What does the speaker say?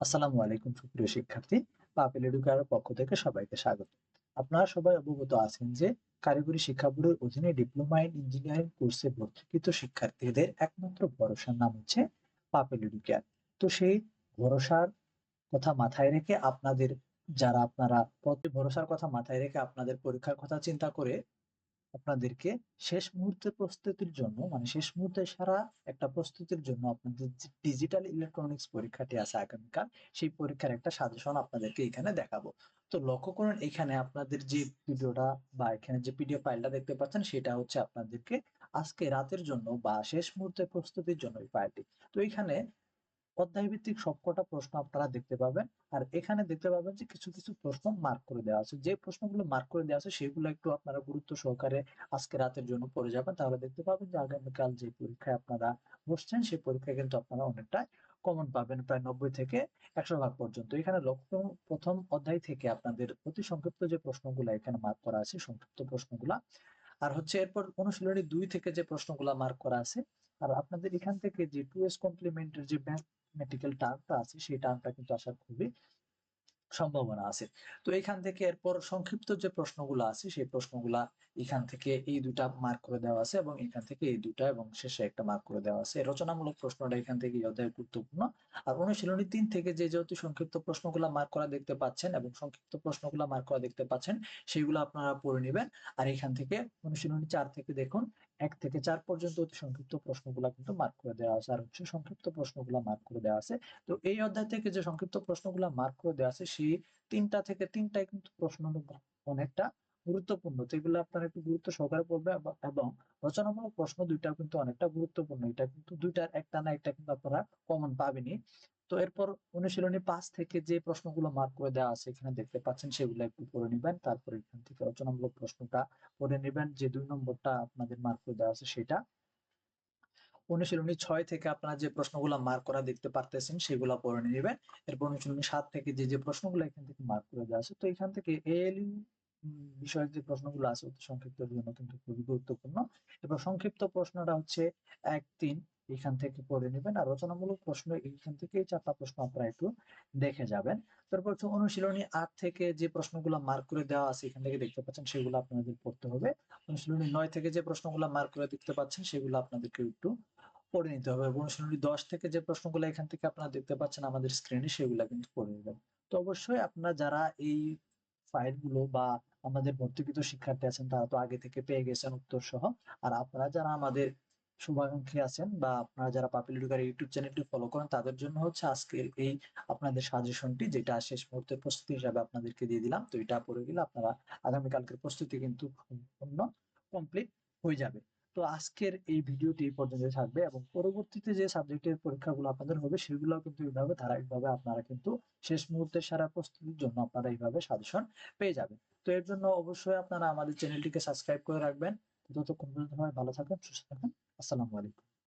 আসসালামু আলাইকুম সুপ্রিয় শিক্ষার্থী পাপেল এডুকার পক্ষ থেকে সবাইকে স্বাগত। আপনারা সবাই অবগত আছেন যে কারিগরি শিক্ষা বোর্ডের অধীনে ডিপ্লোমা ইন ইঞ্জিনিয়ারিং কোর্সে ভর্তিকৃত শিক্ষার্থীদের একমাত্র ভরসার নাম হচ্ছে পাপেল এডুকেয়ার তো সেই ভরসার কথা মাথায় রেখে আপনাদের, যারা আপনারা ভরসার কথা মাথায় রেখে আপনাদের পরীক্ষার কথা চিন্তা করে আপনাদেরকে শেষ মুহূর্তের প্রস্তুতির জন্য মানে শেষ মুহূর্তে সারা একটা প্রস্তুতির জন্য আপনাদের যে ডিজিটাল ইলেকট্রনিক্স পরীক্ষাটি আছে আগামীকাল, সেই পরীক্ষার একটা সাজেশন আপনাদেরকে এখানে দেখাবো। তো লক্ষ্য করুন, এখানে আপনাদের যে ভিডিওটা বা এখানে যে পিডিএফ ফাইলটা দেখতে পাচ্ছেন, সেটা হচ্ছে আপনাদেরকে আজকে রাতের জন্য বা শেষ মুহূর্তের প্রস্তুতির জন্য এই ফাইলটি তো এখানে অধ্যায় ভিত্তিক সবকটা প্রশ্ন আপনারা দেখতে পাবেন। আর এখানে দেখতে পাবেন যে কিছু কিছু প্রশ্ন মার্ক করে দেওয়া আছে। যে প্রশ্নগুলো মার্ক করে দেওয়া আছে, সেগুলো একটু আপনারা গুরুত্ব সহকারে আজকে রাতের জন্য পড়ে যাবেন। তাহলে দেখতে পাবেন যে আগামীকাল যে পরীক্ষায় আপনারা বসছেন, সেই পরীক্ষায় কিন্তু আপনারা অনেকটা কমন পাবেন। প্রায় নব্বই থেকে একশো ভাগ পর্যন্ত। এখানে লক্ষ্য প্রথম অধ্যায় থেকে আপনাদের অতি সংক্ষিপ্ত যে প্রশ্নগুলো এখানে মার্ক করা আছে, সংক্ষিপ্ত প্রশ্নগুলা আর হচ্ছে এরপর অনুশীলনী দুই থেকে যে প্রশ্নগুলো মার্ক করা আছে, আর আপনাদের এখান থেকে যে টু এস কমপ্লিমেন্টের যে ম্যাথমেটিক্যাল টার্মটা আছে, সেই টার্মটা কিন্তু আসার খুবই সম্ভাবনা আছে। তো এখান থেকে এরপর সংক্ষিপ্ত যে প্রশ্নগুলো আছে, সেই প্রশ্নগুলা এখান থেকে এই দুটা মার্ক করে দেওয়া আছে এবং এখান থেকে এই দুটা এবং শেষে একটা মার্ক করে দেওয়া আছে। রচনামূলক প্রশ্নটা এখান থেকে অধ্যায় গুরুত্বপূর্ণ। আর অনুশীলনী তিন থেকে যে যেহেতু সংক্ষিপ্ত প্রশ্নগুলো মার্ক করা দেখতে পাচ্ছেন এবং সংক্ষিপ্ত প্রশ্নগুলো মার্ক করা দেখতে পাচ্ছেন সেগুলো আপনারা পড়ে নেবেন। আর এখান থেকে অনুশীলনী চার থেকে দেখুন এক থেকে চার পর্যন্ত অতি সংক্ষিপ্ত প্রশ্নগুলো কিন্তু মার্ক করে দেওয়া আছে। আর হচ্ছে সংক্ষিপ্ত প্রশ্নগুলো মার্ক করে দেওয়া আছে। তো এই অধ্যায় থেকে যে সংক্ষিপ্ত প্রশ্নগুলো মার্ক করে দেওয়া আছে, সেই তিনটা থেকে তিনটাই কিন্তু প্রশ্ন অনেকটা গুরুত্বপূর্ণ। তো এগুলো আপনারা একটু গুরুত্ব সহকারে পড়বে এবং রচনামূলক প্রশ্ন দুইটাও কিন্তু অনেকটা গুরুত্বপূর্ণ। এটা কিন্তু দুইটার একটা না একটা কিন্তু আপনারা কমন পাবেনি তো এরপর অনুশীলনী পাঁচ থেকে যে প্রশ্নগুলো মার্ক করে দেওয়া আছে এখানে দেখতে পাচ্ছেন সেগুলো একটু পড়ে নিবেন। তারপর এখান থেকে রচনামূলক প্রশ্নটা পড়ে নিবেন। যে দুই নম্বরটা আপনাদের মার্ক করে দেওয়া আছে সেটা। অনুশীলনী ছয় থেকে আপনারা যে প্রশ্নগুলো মার্ক করা দেখতে পারতেছেন সেগুলো পড়ে নেবেন। এরপর অনুশীলনী সাত থেকে যে যে প্রশ্নগুলো এখান থেকে মার্ক করে দেওয়া আছে। তো এখান থেকে এএলইউ বিষয়ের যে প্রশ্নগুলো আছে অতি সংক্ষিপ্তের জন্য কিন্তু খুবই গুরুত্বপূর্ণ। এবার সংক্ষিপ্ত প্রশ্নটা হচ্ছে এক তিন এখান থেকে পড়ে নেবেন আর রচনামূলক প্রশ্ন এইখান থেকে চারটা প্রশ্ন আপনারা একটু দেখে যাবেন। তারপর হচ্ছে অনুশীলনী আট থেকে যে প্রশ্নগুলো মার্ক করে দেওয়া আছে এখান থেকে দেখতে পাচ্ছেন সেগুলো আপনাদের পড়তে হবে। অনুশীলনী নয় থেকে যে প্রশ্নগুলো মার্ক করে দেখতে পাচ্ছেন সেগুলো আপনাদেরকে একটু পড়ে নিতে হবে। এবং অনুশীলনী দশ থেকে যে প্রশ্নগুলো এখান থেকে আপনারা দেখতে পাচ্ছেন আমাদের স্ক্রিনে সেগুলো কিন্তু পড়ে নেবেন। তো অবশ্যই আপনারা যারা এই ফাইলগুলো বা আমাদের ভর্তিকৃত শিক্ষার্থী আছেন, তারা তো আগে থেকে পেয়ে গেছেন উত্তর সহ আর আপনারা যারা আমাদের শুভাকাঙ্ক্ষী আছেন বা আপনারা যারা পাপিল এডুকার ইউটিউব চ্যানেলটি ফলো করেন, তাদের জন্য হচ্ছে আজকের এই আপনাদের সাজেশনটি যেটা শেষ মুহূর্তের প্রস্তুতি হিসাবে আপনাদেরকে দিয়ে দিলাম। তো এটা পড়ে গেলে আপনারা আগামীকালকের প্রস্তুতি কিন্তু সম্পূর্ণ কমপ্লিট হয়ে যাবে। তো আজকের এই ভিডিওটি এই পর্যন্ত থাকবে এবং পরবর্তীতে যে সাবজেক্টের পরীক্ষাগুলো আপনাদের হবে সেগুলো কিন্তু এইভাবে ধারাবাহিকভাবে আপনারা কিন্তু শেষ মুহূর্তে সারা প্রস্তুতির জন্য আপনারা এইভাবে সাজেশন পেয়ে যাবেন। তো এর জন্য অবশ্যই আপনারা আমাদের চ্যানেলটিকে সাবস্ক্রাইব করে রাখবেন। ততক্ষণ পর্যন্ত ভালো থাকবেন, সুস্থ থাকবেন। আসসালামু আলাইকুম।